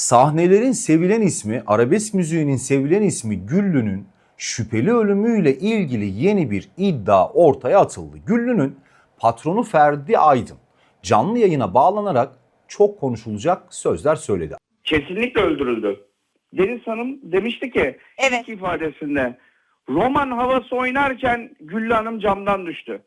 Sahnelerin sevilen ismi, arabesk müziğinin sevilen ismi Güllü'nün şüpheli ölümüyle ilgili yeni bir iddia ortaya atıldı. Güllü'nün patronu Ferdi Aydın canlı yayına bağlanarak çok konuşulacak sözler söyledi. kesinlikle öldürüldü. Deniz Hanım demişti ki Evet. ilk ifadesinde roman havası oynarken Güllü Hanım camdan düştü.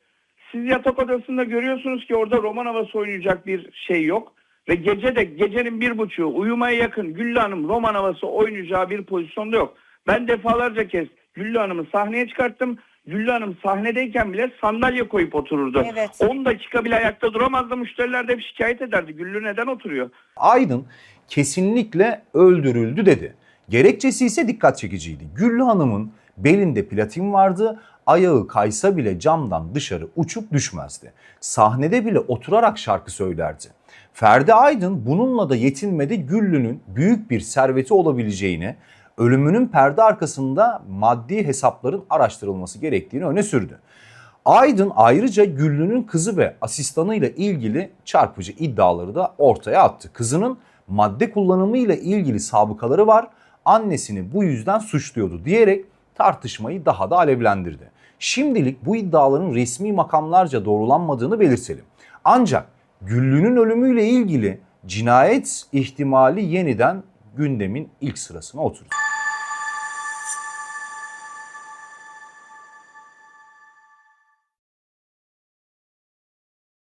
Siz yatak odasında görüyorsunuz ki orada roman havası oynayacak bir şey yok. Ve gece de gecenin bir buçuğu uyumaya yakın Güllü Hanım roman havası oynayacağı bir pozisyonda yok. Ben defalarca kez Güllü Hanım'ı sahneye çıkarttım. Güllü Hanım sahnedeyken bile sandalye koyup otururdu. Evet. 10 dakika bile ayakta duramazdı. Müşteriler de hep şikayet ederdi. Güllü neden oturuyor? Aydın kesinlikle öldürüldü dedi. Gerekçesi ise dikkat çekiciydi. Güllü Hanım'ın belinde platin vardı. Ayağı kaysa bile camdan dışarı uçup düşmezdi. Sahnede bile oturarak şarkı söylerdi. Ferdi Aydın bununla da yetinmedi Güllü'nün büyük bir serveti olabileceğini, ölümünün perde arkasında maddi hesapların araştırılması gerektiğini öne sürdü. Aydın ayrıca Güllü'nün kızı ve asistanıyla ilgili çarpıcı iddiaları da ortaya attı. Kızının madde kullanımı ile ilgili sabıkaları var. Annesini bu yüzden suçluyordu diyerek tartışmayı daha da alevlendirdi. Şimdilik bu iddiaların resmi makamlarca doğrulanmadığını belirtelim. Ancak Güllü'nün ölümüyle ilgili cinayet ihtimali yeniden gündemin ilk sırasına oturdu.